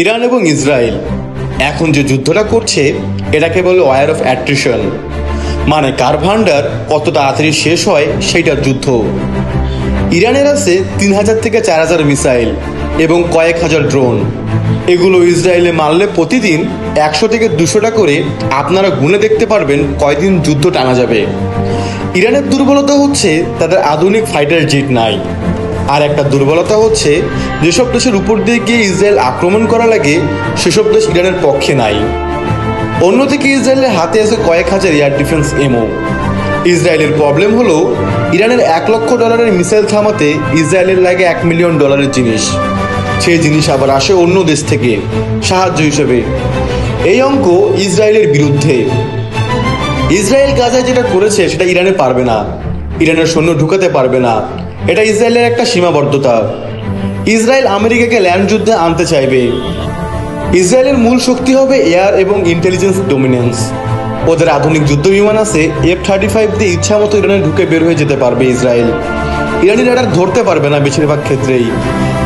Iran এবং Israel. এখন যে যুদ্ধটা করছে এটাকে বলে ওয়ার অফ অ্যাট্রিশন। মানে কার ভান্ডার কত তাড়াতাড়ি শেষ হয়, সেইটার যুদ্ধ। ইরানের আছে তিন হাজার থেকে চার হাজার মিসাইল এবং কয়েক হাজার ড্রোন। এগুলো ইসরায়েলে মারলে প্রতিদিন একশো থেকে দুশোটা করে আপনারা গুনে দেখতে পারবেন কয়দিন যুদ্ধ টানা যাবে। ইরানের দুর্বলতা হচ্ছে তাদের আধুনিক ফাইটার জেট নাই। আর একটা দুর্বলতা হচ্ছে, যেসব দেশের উপর দিয়ে গিয়ে ইসরায়েল আক্রমণ করা লাগে, সেসব দেশ ইরানের পক্ষে নাই। অন্যদিকে ইসরায়েলের হাতে আছে কয়েক হাজার এয়ার ডিফেন্স এমও। ইসরায়েলের প্রবলেম হলো, ইরানের এক লক্ষ ডলারের মিসাইল থামাতে ইসরায়েলের লাগে এক মিলিয়ন ডলারের জিনিস। সেই জিনিস আবার আসে অন্য দেশ থেকে, সাহায্য হিসেবে। এই অঙ্ক ইসরায়েলের বিরুদ্ধে। ইসরায়েল গাজায় যেটা করেছে, সেটা ইরানে পারবে না। ইরানের সৈন্য ঢুকাতে পারবে না। এটা ইসরায়েলের একটা সীমাবদ্ধতা। ইসরায়েল আমেরিকাকে ল্যান্ড যুদ্ধে আনতে চাইবে। ইসরায়েলের মূল শক্তি হবে এয়ার এবং ইন্টেলিজেন্স ডোমিনেন্স। ওদের আধুনিক যুদ্ধ বিমান আছে এফ থার্টি ফাইভ দিয়ে ইচ্ছা মতো ইরানে ঢুকে বের হয়ে যেতে পারবে ইসরায়েল। ইরানি রাডার ধরতে পারবে না বেশিরভাগ ক্ষেত্রেই।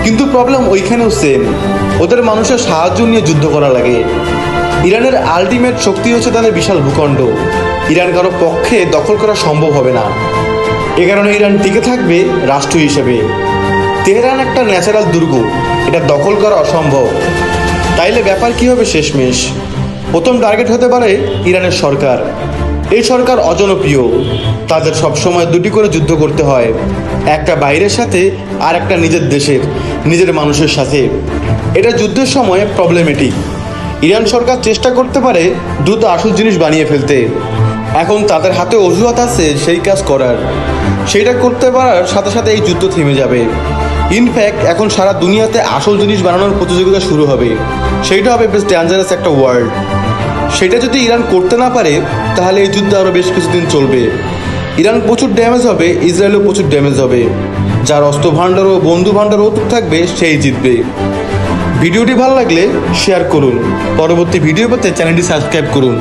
কিন্তু প্রবলেম ওইখানেও সেম ওদের মানুষের সাহায্য নিয়ে যুদ্ধ করা লাগে। ইরানের আলটিমেট শক্তি হচ্ছে তাদের বিশাল ভূখণ্ড। ইরান কারও পক্ষে দখল করা সম্ভব হবে না। এ কারণে ইরান টিকে থাকবে রাষ্ট্র হিসেবে। তেহরান একটা ন্যাচারাল দুর্গ, এটা দখল করা অসম্ভব। তাইলে ব্যাপার কি হবে শেষমেশ? প্রথম টার্গেট হতে পারে ইরানের সরকার। এই সরকার অজনপ্রিয়, তাদের সবসময় দুটি করে যুদ্ধ করতে হয়, একটা বাইরের সাথে আর একটা নিজের দেশের, নিজের মানুষের সাথে। এটা যুদ্ধের সময় প্রবলেমেটিক ইরান সরকার চেষ্টা করতে পারে দ্রুত আসল জিনিস বানিয়ে ফেলতে। এখন তাদের হাতে অজুহাত আছে সেই কাজ করার। সেইটা করতে পারার সাথে সাথে এই যুদ্ধ থেমে যাবে। ইনফ্যাক্ট এখন সারা দুনিয়াতে আসল জিনিস বানানোর প্রতিযোগিতা শুরু হবে। সেইটা হবে বেশ ডেঞ্জারাস একটা ওয়ার্ল্ড সেটা যদি ইরান করতে না পারে, তাহলে এই যুদ্ধ আরও বেশ কিছুদিন চলবে। ইরান প্রচুর ড্যামেজ হবে, ইসরায়েলও প্রচুর ড্যামেজ হবে। যার অস্ত্র ভাণ্ডার ও বন্ধু ভাণ্ডার অতুক থাকবে, সেই জিতবে। ভিডিওটি ভালো লাগলে শেয়ার করুন। পরবর্তী ভিডিও পেতে চ্যানেলটি সাবস্ক্রাইব করুন।